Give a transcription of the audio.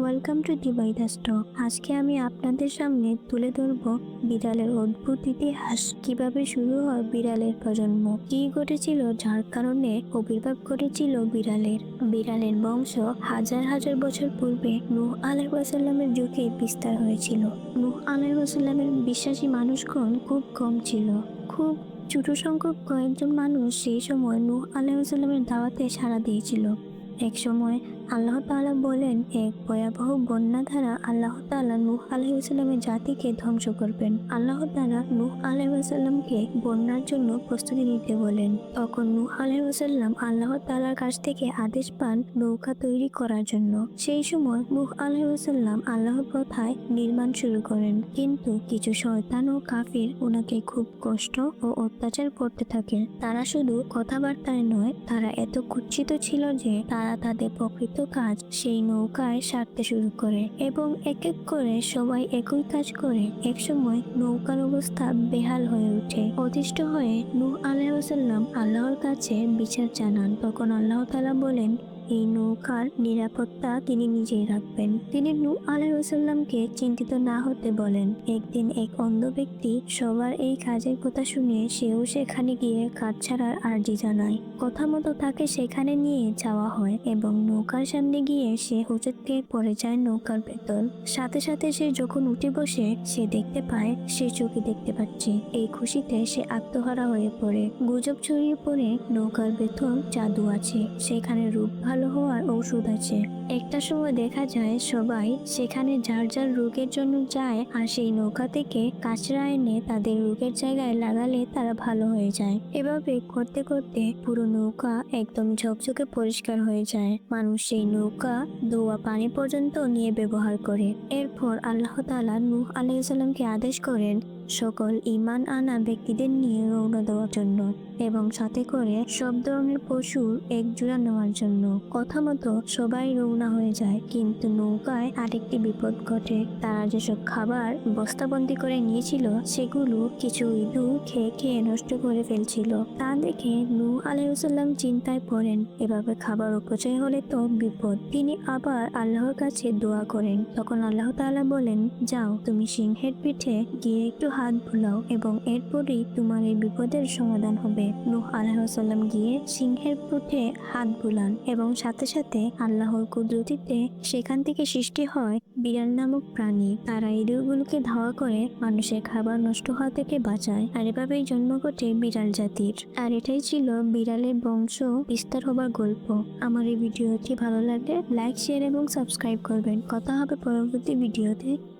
Welcome to ডিভাইডা stock আজকে আমি আপনাদের সামনে তুলে ধরব বিড়ালের অদ্ভুত ইতিহাস। কীভাবে শুরু হয় বিড়ালের প্রজন্ম? কি ঘটেছিল? যার কারণে আবির্ভাব ঘটেছিল বিড়ালের। বিড়ালের বংশ হাজার হাজার বছর পূর্বে নূহ আলাইহিসসালামের যুগে বিস্তার হয়েছিল। নূহ আলাইহিসসালামের বিশ্বাসী মানুষগণ খুব কম ছিল। খুব ছোট সংখ্যক কয়েকজন মানুষ সেই সময় নূহ আলাইসাল্লামের দাওয়াতে সাড়া দিয়েছিল। এক সময় আল্লাহ তাআলা বলেন, এক ভয়াবহ বন্যা দ্বারা আল্লাহ তাআলা নূহ আলাইসাল্লামের জাতিকে ধ্বংস করবেন। আল্লাহ তাআলা নূহ আলাইসাল্লামকে বন্যার জন্য প্রস্তুতি নিতে বলেন। তখন নূহ আলাইসাল্লাম আল্লাহ তালার কাছ থেকে আদেশ পান নৌকা তৈরি করার জন্য। সেই সময় নূহ আলাইসাল্লাম আল্লাহর কথায় নির্মাণ শুরু করেন। কিন্তু কিছু শয়তান ও কাফির ওনাকে খুব কষ্ট ও অত্যাচার করতে থাকে। তারা শুধু কথাবার্তায় নয়, তারা এত কুচ্ছিত ছিল যে তারা তাদের প্রকৃত কাজ সেই নৌকায় সারতে শুরু করে এবং এক এক করে সবাই একই কাজ করে। একসময় নৌকার অবস্থা বেহাল হয়ে ওঠে। অতিষ্ঠ হয়ে নূহ আলাইসাল্লাম আল্লাহর কাছে বিচার জানান। তখন আল্লাহ তালা বলেন এই নৌকার নিরাপত্তা তিনি নিজেই রাখবেন। তিনি নূ আলাইসাল্লামকে চিন্তিত না হতে বলেন। একদিন এক অন্ধ ব্যক্তি সবার এই কাজের কথা শুনে সেও সেখানে গিয়ে কাজ ছাড়ার আর্জি জানায়। কথা মতো তাকে সেখানে নিয়ে যাওয়া হয় এবং নৌকার সামনে গিয়ে সে হোঁচট খেয়ে পড়ে যায় নৌকার ভেতর। সাথে সাথে সে যখন উঠে বসে, সে দেখতে পায়, সে চোখে দেখতে পাচ্ছে। এই খুশিতে সে আত্মহারা হয়ে পড়ে। গুজব ছড়িয়ে পড়ে নৌকার ভেতর জাদু আছে। সেখানে রূপ ভালো হওয়ার ঔষধ আছে। একটা সময় দেখা যায় সবাই সেখানে যার যার রোগের জন্য যায় আর সেই নৌকা থেকে কাঁচরা এনে তাদের রোগের জায়গায় লাগালে তারা ভালো হয়ে যায়। এভাবে করতে করতে পুরো নৌকা একদম ঝকঝকে পরিষ্কার হয়ে যায়। মানুষ সেই নৌকা ধোয়া পানি পর্যন্ত নিয়ে ব্যবহার করে। এরপর আল্লাহ তাআলা নূহ আলাইসাল্লামকে আদেশ করেন সকল ইমান আনা ব্যক্তিদের নিয়ে রওনা দেওয়ার জন্য এবং সাথে করে সব ধরনের পশুর এক জোড়া নেওয়ার জন্য। কথা মতো সবাই রওনা হয়ে যায়, কিন্তু নৌকায় আরেকটি বিপদ ঘটে। তারা যেসব খাবার বস্তাবন্দি করে নিয়েছিল, সেগুলো কিছু ইঁদুর খেয়ে খেয়ে নষ্ট করে ফেলছিল। তা দেখে নু আলাইসাল্লাম চিন্তায় পড়েন, এভাবে খাবার অপচয় হলে তো বিপদ। তিনি আবার আল্লাহর কাছে দোয়া করেন। তখন আল্লাহ তাআলা বলেন, যাও, তুমি সিংহের পিঠে গিয়ে একটু হাত বুলাও এবং এরপরই তোমার এই বিপদের সমাধান হবে। নূহ আলাইসাল্লাম গিয়ে সিংহের পিঠে হাত বুলান এবং সাথে সাথে আল্লাহর কুদরতিতে সেখান থেকে সৃষ্টি হয় বিড়াল নামক প্রাণী। তারা ইঁদুরগুলোকে ধাওয়া করে মানুষের খাবার নষ্ট হওয়া থেকে বাঁচায় আর এভাবেই জন্ম ঘটে বিড়াল জাতির। আর এটাই ছিল বিড়ালের বংশ বিস্তার হবার গল্প। আমার এই ভিডিওটি ভালো লাগলে লাইক, শেয়ার এবং সাবস্ক্রাইব করবেন। কথা হবে পরবর্তী ভিডিওতে।